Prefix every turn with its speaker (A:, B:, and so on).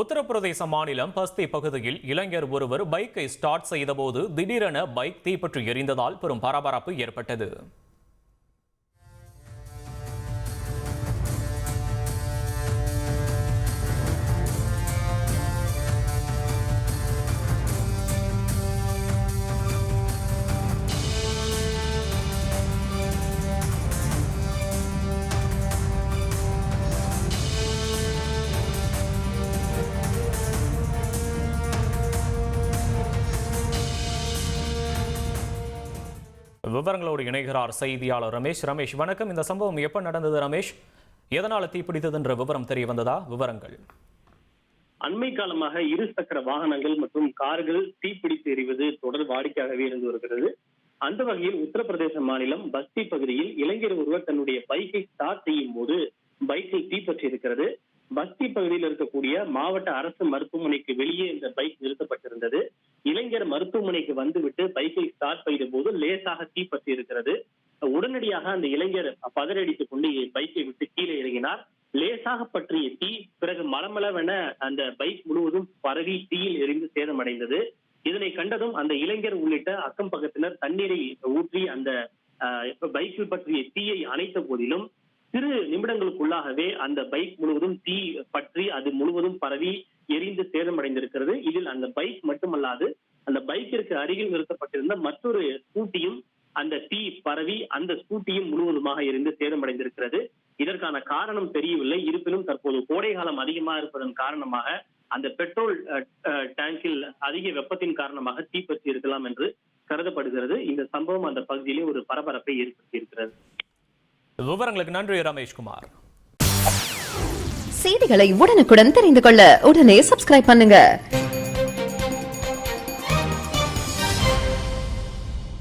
A: உத்தரப்பிரதேச மாநிலம் பஸ்தி பகுதியில் இளைஞர் ஒருவர் பைக்கை ஸ்டார்ட் செய்தபோது திடீரென பைக் தீப்பற்றி எரிந்ததால் பெரும் பரபரப்பு ஏற்பட்டது. விவரங்களோடு இணைகிறார் செய்தியாளர் ரமேஷ். ரமேஷ் வணக்கம். இந்த சம்பவம் எப்ப நடந்தது ரமேஷ்? எதனால தீப்பிடித்ததுன்ற விவரம் தெரிய வந்ததா? விவரங்கள்.
B: அண்மை காலமாக இரு சக்கர வாகனங்கள் மற்றும் கார்கள் தீப்பிடித்து எறிவது தொடர் வாடிக்கையாகவே இருந்து வருகிறது. அந்த வகையில் உத்தரப்பிரதேச மாநிலம் பஸ்தி பகுதியில் இளைஞர் ஒருவர் தன்னுடைய பைக்கை ஸ்டார்ட் செய்யும் போது பைக்கில் தீப்பற்றி இருக்கிறது பஸ்தி பகுதியில் இருக்கக்கூடிய மாவட்ட அரசு மருத்துவமனைக்கு வெளியே இந்த பைக் நிறுத்தப்பட்டிருந்தது. இளைஞர் மருத்துவமனைக்கு வந்துவிட்டு பைக்கை ஸ்டார்ட் செய்த போது லேசாக தீப்பற்றி இருக்கிறது. உடனடியாக அந்த இளைஞர் பதறடித்துக் கொண்டு பைக்கை விட்டு கீழே இறங்கினார். லேசாக பற்றிய தீ பிறகு மலமளவென அந்த பைக் முழுவதும் பரவி தீயில் எரிந்து சேதமடைந்தது. இதனை கண்டதும் அந்த இளைஞர் உள்ளிட்ட அக்கம் பக்கத்தினர் தண்ணீரை ஊற்றி அந்த பைக்கில் பற்றிய தீயை அணைத்த போதிலும் சிறு நிமிடங்களுக்குள்ளாகவே அந்த பைக் முழுவதும் தீ பற்றி அது முழுவதும் பரவி எரிந்து சேதமடைந்திருக்கிறது. இதில் அந்த பைக் மட்டுமல்லாது அந்த பைக்கிற்கு அருகில் நிறுத்தப்பட்டிருந்த மற்றொரு ஸ்கூட்டியும் அந்த தீ பரவி அந்த ஸ்கூட்டியும் முழுவதுமாக எரிந்து சேதமடைந்திருக்கிறது. இதற்கான காரணம் தெரியவில்லை. இருப்பினும் தற்போது கோடை காலம் அதிகமாக இருப்பதன் காரணமாக அந்த பெட்ரோல் டேங்கில் அதிக வெப்பத்தின் காரணமாக தீப்பற்றி இருக்கலாம் என்று கருதப்படுகிறது. இந்த சம்பவம் அந்த பகுதியிலே ஒரு பரபரப்பை ஏற்படுத்தி இருக்கிறது
A: விவரங்களுக்கு நன்றி ரமேஷ்குமார்.
C: செய்திகளை உடனுக்குடன் தெரிந்து கொள்ள உடனே சப்ஸ்கிரைப் பண்ணுங்க.